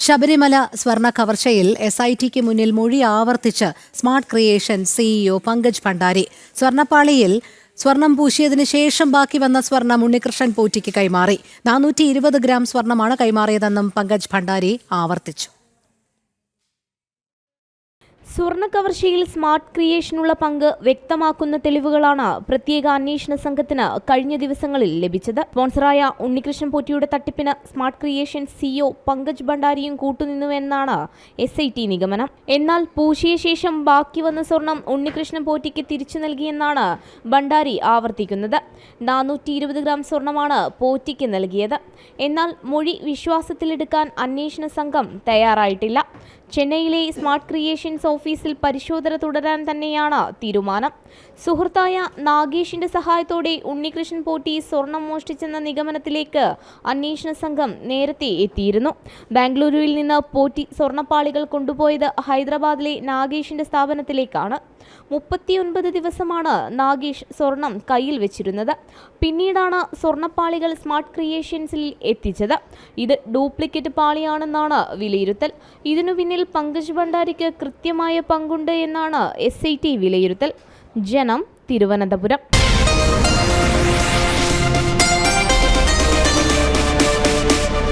ശബരിമല സ്വർണ കവർച്ചയിൽ S I tick മുന്നിൽ മൊഴി ആവർത്തിച്ച് Smart Creation CEO Pankaj Bhandari. സ്വർണപ്പാളിയിൽ സ്വർണം പൂശിയതിനു ശേഷം ബാക്കി വന്ന സ്വർണം ഉണ്ണികൃഷ്ണൻ പോറ്റിക്ക് കൈമാറി. നാനൂറ്റി ഗ്രാം സ്വർണമാണ് കൈമാറിയതെന്നും പങ്കജ് ഭണ്ഡാരി ആവർത്തിച്ചു. സ്വർണ കവർച്ചയിൽ സ്മാർട്ട് ക്രിയേഷനുള്ള പങ്ക് വ്യക്തമാക്കുന്ന തെളിവുകളാണ് പ്രത്യേക അന്വേഷണ സംഘത്തിന് കഴിഞ്ഞ ദിവസങ്ങളിൽ ലഭിച്ചത്. സ്പോൺസറായ ഉണ്ണികൃഷ്ണൻ പോറ്റിയുടെ തട്ടിപ്പിന് സ്മാർട്ട് ക്രിയേഷൻ സിഇഒ പങ്കജ് ഭണ്ഡാരിയും കൂട്ടുനിന്നുവെന്നാണ് എസ് ഐ ടി നിഗമനം. എന്നാൽ പൂശിയ ശേഷം ബാക്കി വന്ന സ്വർണം ഉണ്ണികൃഷ്ണൻ പോറ്റിക്ക് തിരിച്ചു നൽകിയെന്നാണ് ഭണ്ഡാരി ആവർത്തിക്കുന്നത്. നാനൂറ്റി ഇരുപത് ഗ്രാം സ്വർണമാണ് പോറ്റിക്ക് നൽകിയത്. എന്നാൽ മൊഴി വിശ്വാസത്തിലെടുക്കാൻ അന്വേഷണ സംഘം തയ്യാറായിട്ടില്ല. ചെന്നൈയിലെ സ്മാർട്ട് ക്രിയേഷൻസ് ഓഫീസിൽ പരിശോധന തുടരാൻ തന്നെയാണ് തീരുമാനം. സുഹൃത്തായ നാഗേഷിന്റെ സഹായത്തോടെ ഉണ്ണികൃഷ്ണൻ പോറ്റി സ്വർണം മോഷ്ടിച്ചെന്ന നിഗമനത്തിലേക്ക് അന്വേഷണ സംഘം നേരത്തെ എത്തിയിരുന്നു. ബാംഗ്ലൂരുവിൽ നിന്ന് പോറ്റി സ്വർണപ്പാളികൾ കൊണ്ടുപോയത് ഹൈദരാബാദിലെ നാഗേഷിന്റെ സ്ഥാപനത്തിലേക്കാണ്. മുപ്പത്തിയൊൻപത് ദിവസമാണ് നാഗേഷ് സ്വർണം കയ്യിൽ വെച്ചിരുന്നത്. പിന്നീടാണ് സ്വർണപ്പാളികൾ സ്മാർട്ട് ക്രിയേഷൻസിൽ എത്തിച്ചത്. ഇത് ഡ്യൂപ്ലിക്കേറ്റ് പാളിയാണെന്നാണ് വിലയിരുത്തൽ. ഇതിനു പിന്നിൽ പങ്കജ് ഭണ്ഡാരിക്ക് കൃത്യമായ പങ്കുണ്ട് എന്നാണ് എസ് വിലയിരുത്തൽ. ജനം തിരുവനന്തപുരം.